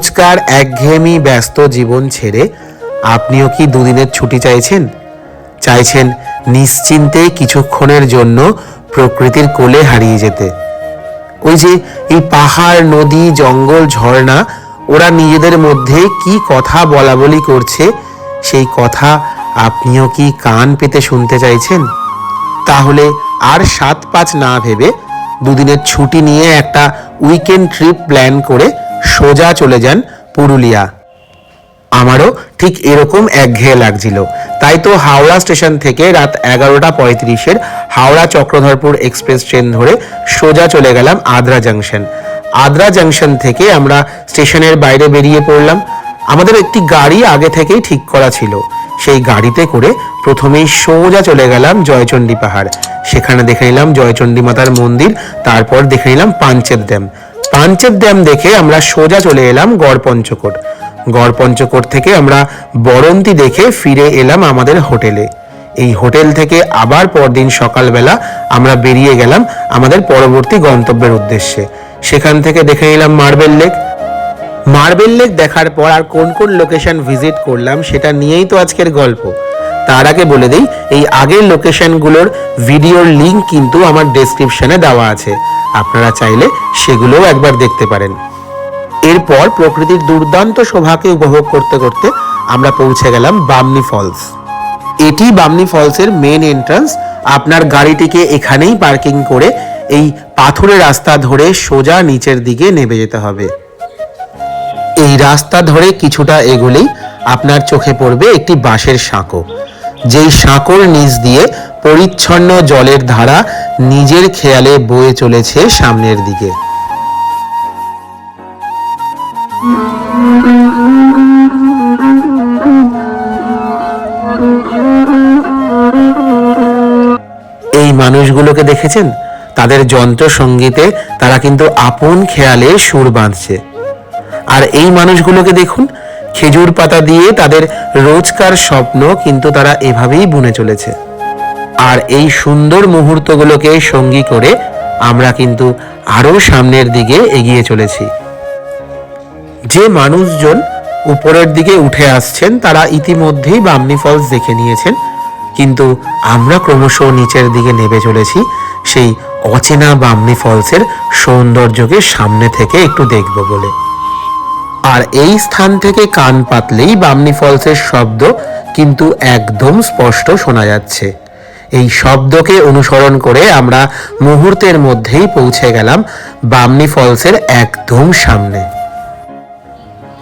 রোজকার একঘেয়েমি ব্যস্ত জীবন ছেড়ে আপনিও কি দুদিনের ছুটি চাইছেন? চাইছেন নিশ্চিন্তে কিছুক্ষণের জন্য প্রকৃতির কোলে হারিয়ে যেতে। ওই যে এই পাহাড়, নদী, জঙ্গল, ঝর্ণা, ওরা নিজেদের মধ্যে কি কথা বলা বলি করছে, সেই কথা আপনিও কি কান পেতে শুনতে চাইছেন? তাহলে আর সাত পাঁচ না ভেবে দুদিনের ছুটি নিয়ে একটা উইকেন্ড ট্রিপ প্ল্যান করে সোজা চলে যান পুরুলিয়া। আমারও ঠিক এরকম একঘেয়ে লাগছিল। তাই তো হাওড়া স্টেশন থেকে রাত এগারোটা পঁয়ত্রিশের হাওড়া চক্রধরপুর এক্সপ্রেস ট্রেন ধরে সোজা চলে গেলাম আদ্রা জাংশন। আদ্রা জাংশন থেকে আমরা স্টেশনের বাইরে বেরিয়ে পড়লাম। আমাদের একটি গাড়ি আগে থেকেই ঠিক করা ছিল। সেই গাড়িতে করে প্রথমেই সোজা চলে গেলাম জয়চণ্ডী পাহাড়। সেখানে দেখে নিলাম জয়চণ্ডী মাতার মন্দির, তারপর দেখে নিলাম পাঞ্চেত ড্যাম। পাঞ্চেত ড্যাম দেখে আমরা সোজা চলে এলাম গড় পঞ্চকোট গড় পঞ্চকোট থেকে আমরা বরন্তি দেখে ফিরে এলাম আমাদের হোটেলে। এই হোটেল থেকে আবার পরদিন সকালবেলা আমরা বেরিয়ে গেলাম আমাদের পরবর্তী গন্তব্যের উদ্দেশ্যে। সেখান থেকে দেখে নিলাম মার্বেল লেক। মার্বেল লেক দেখার পর আর কোন কোন লোকেশন ভিজিট করলাম সেটা নিয়েই তো আজকের গল্প। তার আগে বলে দিই, এই আগের লোকেশনগুলোর ভিডিওর লিঙ্ক কিন্তু আমার ডেসক্রিপশনে দেওয়া আছে। আপনারা চাইলে সেগুলোও একবার দেখতে পারেন। এরপর প্রকৃতির দুর্দান্ত শোভাকে উপভোগ করতে করতে আমরা পৌঁছে গেলাম বামনি ফলস। এটি বামনি ফলসের মেন এন্ট্রান্স আপনার গাড়িটিকে এখানেই পার্কিং করে এই পাথুরে রাস্তা ধরে সোজা নিচের দিকে নেমে যেতে হবে। এই রাস্তা ধরে কিছুটা এগোলেই আপনার চোখে পড়বে একটি বাঁশের সাঁকো। যেই সাঁকোর নিচ দিয়ে পরিচ্ছন্ন জলের ধারা নিজের খেয়ালে বয়ে চলেছে সামনের দিকে। এই মানুষগুলোকে দেখেছেন? তাদের যন্ত্র সঙ্গীতে তারা কিন্তু আপন খেয়ালে সুর বাঁধছে। আর এই মানুষগুলোকে দেখুন, খেজুর পাতা দিয়ে তাদের রোজকার স্বপ্ন কিন্তু তারা এভাবেই বুনে চলেছে। আর এই সুন্দর মুহূর্তগুলোকে সঙ্গী করে আমরা কিন্তু আরও সামনের দিকে এগিয়ে চলেছি। যে মানুষজন উপরের দিকে উঠে আসছেন, তারা ইতিমধ্যেই বামনি ফলস দেখে নিয়েছেন। কিন্তু আমরা ক্রমশ নিচের দিকে নেমে চলেছি, সেই অচেনা বামনি ফলসের সৌন্দর্যকে সামনে থেকে একটু দেখব বলে। আর এই স্থান থেকে কান পাতলেই বামনি ফলসের শব্দ কিন্তু একদম স্পষ্ট শোনা যাচ্ছে। এই শব্দকে অনুসরণ করে আমরা মুহূর্তের মধ্যেই পৌঁছে গেলাম বামনি ফলসের একদম সামনে।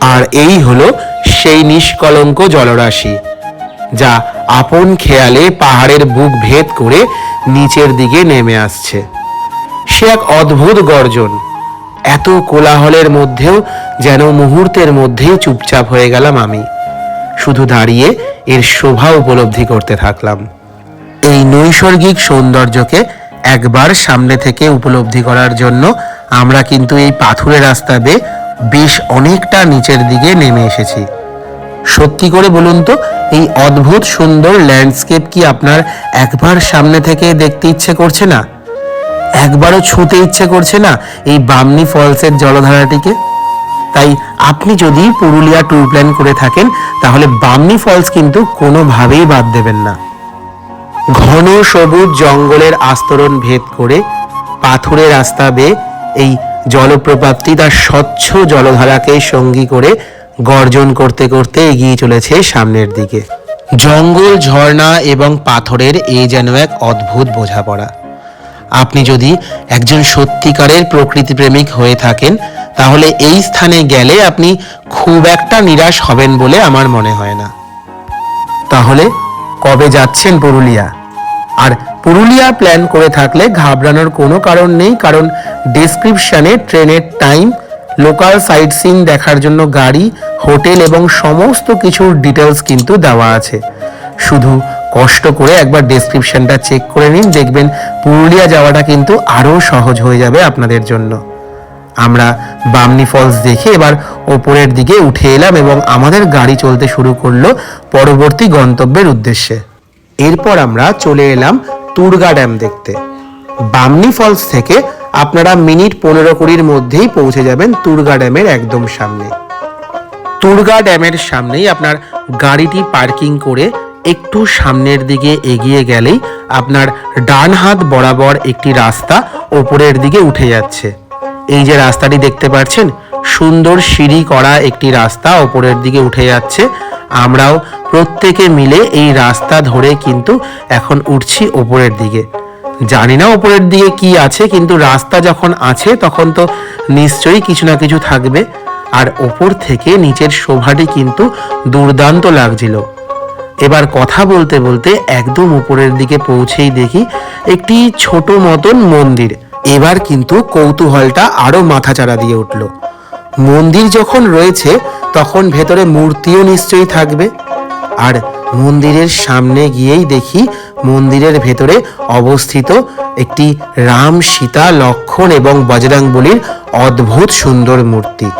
আর এই হলো সেই নিষ্কলঙ্ক জলরাশি, যা আপন খেয়ালে পাহাড়ের বুক ভেদ করে নিচের দিকে নেমে আসছে। সে এক অদ্ভুত গর্জন, এত কোলাহলের মধ্যেও যেন মুহূর্তের মধ্যেই চুপচাপ হয়ে গেলাম আমি। শুধু দাঁড়িয়ে এর শোভা উপলব্ধি করতে থাকলাম। এই নৈসর্গিক সৌন্দর্যকে একবার সামনে থেকে উপলব্ধি করার জন্য আমরা কিন্তু এই পাথুরে রাস্তা বেয়ে বেশ অনেকটা নিচের দিকে নেমে এসেছি। সত্যি করে বলুন তো, এই অদ্ভুত সুন্দর ল্যান্ডস্কেপ কি আপনার একবার সামনে থেকে দেখতে ইচ্ছে করছে না? একবারও ছুঁতে ইচ্ছে করছে না এই বামনি ফলসের জলধারাটিকে? তাই আপনি যদি পুরুলিয়া ট্যুর প্ল্যান করে থাকেন, তাহলে বামনি ফলস কিন্তু কোনোভাবেই বাদ দেবেন না। ঘন সবুজ জঙ্গলের আস্তরণ ভেদ করে পাথুরে রাস্তা বেয়ে এই জলপ্রপাতটি তার স্বচ্ছ জলধারাকে সঙ্গী করে গর্জন করতে করতে এগিয়ে চলেছে সামনের দিকে। জঙ্গল, ঝর্ণা এবং পাথরের এ যেন এক অদ্ভুত বোঝাপড়া। আপনি যদি একজন সত্যিকারের প্রকৃতিপ্রেমিক হয়ে থাকেন, তাহলে এই স্থানে গেলে আপনি খুব একটা নিরাশ হবেন বলে আমার মনে হয় না। তাহলে কবে যাচ্ছেন পুরুলিয়া? আর পুরুলিয়া প্ল্যান করে থাকলে ঘাবড়ানোর কোনো কারণ নেই, কারণ ডেসক্রিপশনে ট্রেনের টাইম লোকাল সাইট সিন দেখার জন্য গাড়ি হোটেল এবং সমস্ত কিছুর ডিটেলস কিন্তু দেওয়া আছে। শুধু কষ্ট করে একবার ডেসক্রিপশনটা চেক করে নিন, দেখবেন পুরুলিয়া যাওয়াটা কিন্তু আরও সহজ হয়ে যাবে আপনাদের জন্য। আমরা বামনি ফলস দেখে এবার ওপরের দিকে উঠে এলাম এবং আমাদের গাড়ি চলতে শুরু করল পরবর্তী গন্তব্যের উদ্দেশ্যে। এরপর আমরা চলে এলাম তুর্গা ড্যাম দেখতে। বামনি ফলস থেকে আপনারা মিনিট পনেরো কুড়ির মধ্যেই পৌঁছে যাবেন তুর্গা ড্যামের একদম সামনে। তুর্গা ড্যামের সামনেই আপনার গাড়িটি পার্কিং করে একটু সামনের দিকে এগিয়ে গেলেই আপনার ডান হাত বরাবর একটি রাস্তা ওপরের দিকে উঠে যাচ্ছে। এই যে রাস্তাটি দেখতে পাচ্ছেন, সুন্দর সিঁড়ি করা একটি রাস্তা ওপরের দিকে উঠে যাচ্ছে। আমরাও প্রত্যেকে মিলে এই রাস্তা ধরে কিন্তু এখন উঠছি ওপরের দিকে। জানি না ওপরের দিকে কি আছে, কিন্তু রাস্তা যখন আছে তখন তো নিশ্চয়ই কিছু না কিছু থাকবে। আর ওপর থেকে নিচের শোভাটি কিন্তু দুর্দান্ত লাগছিল। এবার কথা বলতে বলতে একদম উপরের দিকে পৌঁছেই দেখি একটি ছোট মতন মন্দির। এবার কিন্তু কৌতূহলটা আরও মাথাচাড়া দিয়ে উঠল। মন্দির যখন রয়েছে তখন ভেতরে মূর্তিও নিশ্চয়ই থাকবে। আর মন্দিরের সামনে গিয়েই দেখি মন্দিরের ভেতরে অবস্থিত একটি রাম সীতা লক্ষণ এবং বজরং অদ্ভুত সুন্দর মূর্তি।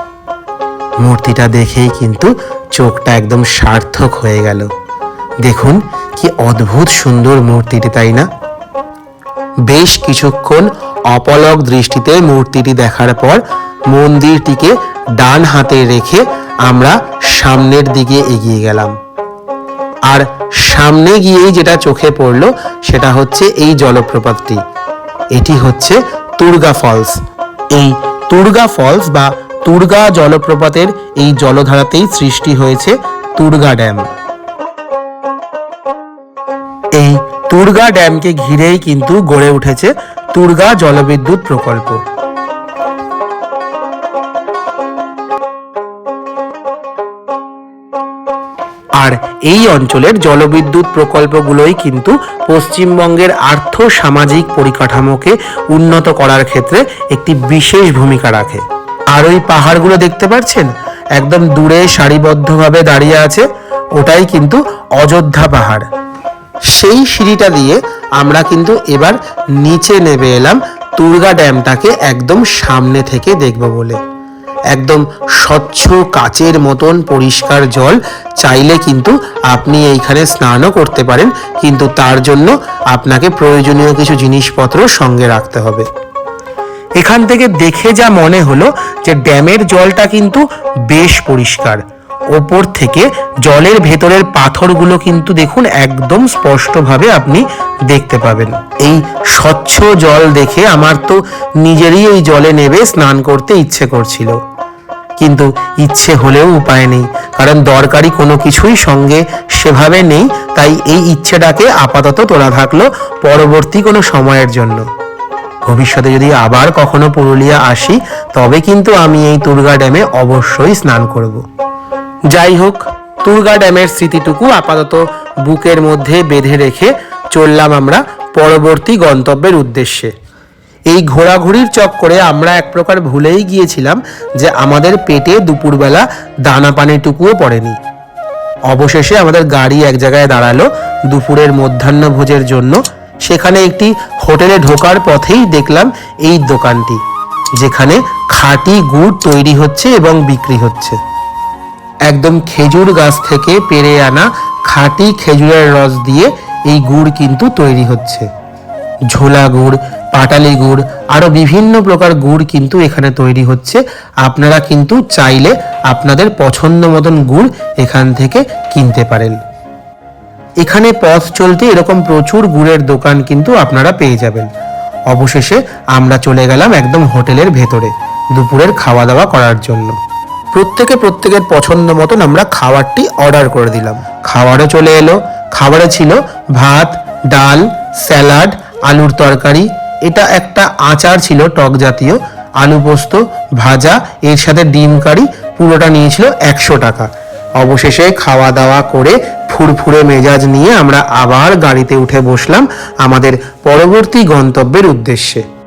মূর্তিটা দেখেই কিন্তু চোখটা একদম সার্থক হয়ে গেল। দেখুন কি অদ্ভুত সুন্দর মূর্তিটি, তাই না? বেশ কিছুক্ষণ অপলক দৃষ্টিতে মূর্তিটি দেখার পর মন্দিরটিকে ডান হাতে রেখে আমরা সামনের দিকে এগিয়ে গেলাম। আর সামনে গিয়েই যেটা চোখে পড়ল, সেটা হচ্ছে এই জলপ্রপাতটি। এটি হচ্ছে তুর্গা ফলস। এই তুর্গা ফলস বা তুর্গা জলপ্রপাতের এই জলধারাতেই সৃষ্টি হয়েছে তুর্গা ড্যাম। এই তুর্গা ড্যামকে ঘিরেই কিন্তু গড়ে উঠেছে তুর্গা জলবিদ্যুৎ প্রকল্প। আর এই অঞ্চলের জলবিদ্যুৎ প্রকল্পগুলোই কিন্তু পশ্চিমবঙ্গের আর্থ সামাজিক পরিকাঠামোকে উন্নত করার ক্ষেত্রে একটি বিশেষ ভূমিকা রাখে। আর ওই পাহাড়গুলো দেখতে পাচ্ছেন একদম দূরে সারিবদ্ধভাবে দাঁড়িয়ে আছে। ওটাই কিন্তু অযোধ্যা পাহাড়। সেই সিঁড়িটা দিয়ে আমরা কিন্তু এবার নিচে নেমে এলাম। তুর্গা ড্যামটাকে একদম সামনে থেকে দেখব বলে। একদম স্বচ্ছ কাচের মতন পরিষ্কার জল চাইলে কিন্তু আপনি এইখানে স্নানও করতে পারেন, কিন্তু তার জন্য আপনাকে প্রয়োজনীয় কিছু জিনিসপত্র সঙ্গে রাখতে হবে। এখান থেকে দেখে যা মনে হলো যে ড্যামের জলটা কিন্তু বেশ পরিষ্কার। ওপর থেকে জলের ভেতরের পাথরগুলো কিন্তু দেখুন একদম স্পষ্টভাবে আপনি দেখতে পাবেন। এই স্বচ্ছ জল দেখে আমার তো নিজেরই এই জলে নেবে, স্নান করতে ইচ্ছে করছিল। কিন্তু ইচ্ছে হলেও উপায় নেই, কারণ দরকারি কোনো কিছুই সঙ্গে সেভাবে নেই, তাই এই ইচ্ছেটাকে আপাতত তোলা থাকল পরবর্তী কোনো সময়ের জন্য। ভবিষ্যতে যদি আবার কখনো পুরুলিয়া আসি, তবে কিন্তু আমি এই দুর্গা ড্যামে অবশ্যই স্নান করব। যাই হোক তুর্গা ড্যামের স্মৃতিটুকু আপাতত বুকের মধ্যে বেঁধে রেখে চললাম আমরা পরবর্তী গন্তব্যের উদ্দেশ্যে। এই ঘোরাঘুরির চক্করে আমরা এক প্রকার ভুলেই গিয়েছিলাম যে আমাদের পেটে দুপুরবেলা দানা পানিটুকুও পড়েনি। অবশেষে আমাদের গাড়ি এক জায়গায় দাঁড়াল দুপুরের মধ্যাহ্ন ভোজের জন্য। সেখানে একটি হোটেলে ঢোকার পথেই দেখলাম এই দোকানটি, যেখানে খাঁটি গুড় তৈরি হচ্ছে এবং বিক্রি হচ্ছে। একদম খেজুর গাছ থেকে পেরে আনা খাঁটি খেজুরের রস দিয়ে এই গুড় কিন্তু তৈরি হচ্ছে। ঝোলা গুড়, পাটালি গুড় আরও বিভিন্ন প্রকার গুড় কিন্তু এখানে তৈরি হচ্ছে। আপনারা কিন্তু চাইলে আপনাদের পছন্দ মতন গুড় এখান থেকে কিনতে পারেন। এখানে পথ চলতে এরকম প্রচুর গুড়ের দোকান কিন্তু আপনারা পেয়ে যাবেন। অবশেষে আমরা চলে গেলাম একদম হোটেলের ভেতরে, দুপুরের খাওয়া দাওয়া করার জন্য। প্রত্যেকে প্রত্যেকের পছন্দ মতন আমরা খাবারটি অর্ডার করে দিলাম। খাবারও চলে এলো। খাবারে ছিল ভাত, ডাল, স্যালাড, আলুর তরকারি। এটা একটা আচার ছিল টক জাতীয়। আলু পোস্ত, ভাজা, এর সাথে ডিম কারি, পুরোটা নিয়েছিল একশো টাকা। অবশেষে খাওয়া দাওয়া করে ফুরফুরে মেজাজ নিয়ে আমরা আবার গাড়িতে উঠে বসলাম আমাদের পরবর্তী গন্তব্যের উদ্দেশ্যে।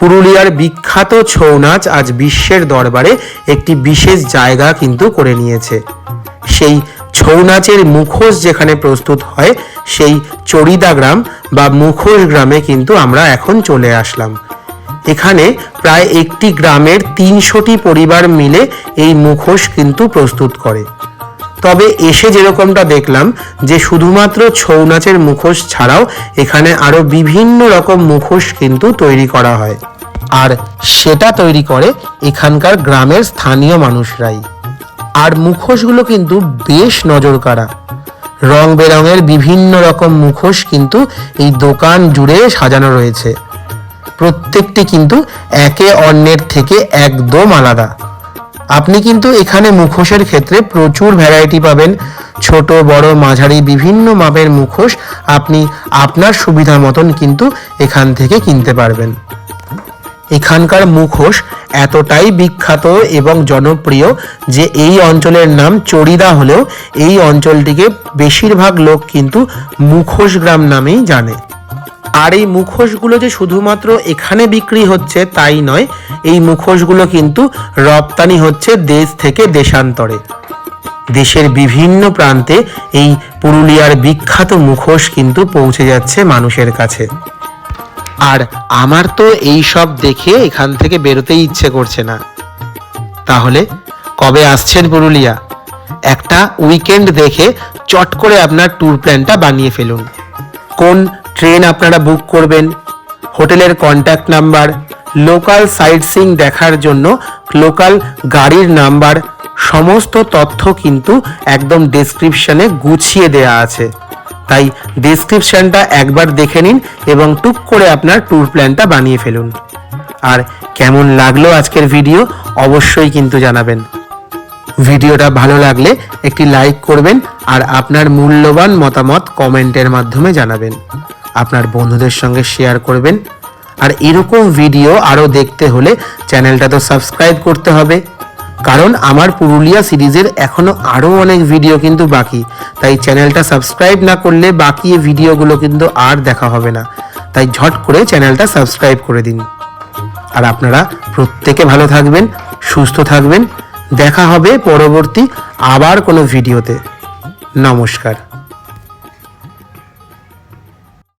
পুরুলিয়ার বিখ্যাত ছৌ নাচ আজ বিশ্বের দরবারে একটি বিশেষ জায়গা কিন্তু করে নিয়েছে। সেই ছৌ নাচের মুখোশ যেখানে প্রস্তুত হয়, সেই চরিদা গ্রাম বা মুখোশ গ্রামে কিন্তু আমরা এখন চলে আসলাম। এখানে প্রায় একটি গ্রামের তিনশোটি পরিবার মিলে এই মুখোশ কিন্তু প্রস্তুত করে। তবে এসে যেরকমটা দেখলাম যে শুধুমাত্র ছৌ নাচের মুখোশ ছাড়াও এখানে আরও বিভিন্ন রকম মুখোশ কিন্তু তৈরি করা হয়। আর সেটা তৈরি করে এখানকার গ্রামের স্থানীয় মানুষরাই। আর মুখোশগুলো কিন্তু বেশ নজর কাড়া রং বেরঙের বিভিন্ন রকম মুখোশ কিন্তু এই দোকান জুড়ে সাজানো রয়েছে। প্রত্যেকটি কিন্তু একে অন্যের থেকে একদম আলাদা। আপনি কিন্তু এখানে মুখোশের ক্ষেত্রে প্রচুর ভ্যারাইটি পাবেন। ছোট, বড়, মাঝারি, বিভিন্ন মাপের মুখোশ আপনি আপনার সুবিধা মতন কিন্তু এখান থেকে কিনতে পারবেন। এখানকার মুখোশ এতটাই বিখ্যাত এবং জনপ্রিয় যে এই অঞ্চলের নাম চড়িদা হলেও এই অঞ্চলটিকে বেশিরভাগ লোক কিন্তু মুখোশ গ্রাম নামেই জানে। আর এই মুখোশগুলো যে শুধুমাত্র এখানে বিক্রি হচ্ছে তাই নয়, এই মুখোশগুলো কিন্তু রপ্তানি হচ্ছে দেশ থেকে দেশান্তরে। দেশের বিভিন্ন প্রান্তে এই পুরুলিয়ার বিখ্যাত মুখোশ কিন্তু পৌঁছে যাচ্ছে মানুষের কাছে। আর আমার তো এই সব দেখে এখান থেকে বেরোতেই ইচ্ছে করছে না। তাহলে কবে আসছেন পুরুলিয়া? একটা উইকেন্ড দেখে চট করে আপনার ট্যুর প্ল্যানটা বানিয়ে ফেলুন। কোন ট্রেন আপনারা বুক করবেন, হোটেলের contact number local sightseeing দেখার জন্য লোকাল গাড়ির নাম্বার সমস্ত তথ্য কিন্তু একদম ডেসক্রিপশনে গুছিয়ে দেয়া আছে। তাই ডেসক্রিপশনটা একবার দেখে নিন এবং টুক করে আপনার ট্যুর প্ল্যানটা বানিয়ে ফেলুন। আর কেমন লাগল আজকের ভিডিও অবশ্যই কিন্তু জানাবেন। ভিডিওটা ভালো লাগলে একটি লাইক করবেন আর আপনার মূল্যবান মতামত কমেন্টের মাধ্যমে জানাবেন। আপনার বন্ধুদের সঙ্গে শেয়ার করবেন। আর এরকম ভিডিও আরও দেখতে হলে চ্যানেলটা তো সাবস্ক্রাইব করতে হবে। কারণ আমার পুরুলিয়া সিরিজের এখনও আরও অনেক ভিডিও কিন্তু বাকি। তাই চ্যানেলটা সাবস্ক্রাইব না করলে বাকি ভিডিওগুলো কিন্তু আর দেখা হবে না। তাই ঝট করে চ্যানেলটা সাবস্ক্রাইব করে দিন। আর আপনারা প্রত্যেকে ভালো থাকবেন, সুস্থ থাকবেন। দেখা হবে পরবর্তী আবার কোনো ভিডিওতে নমস্কার।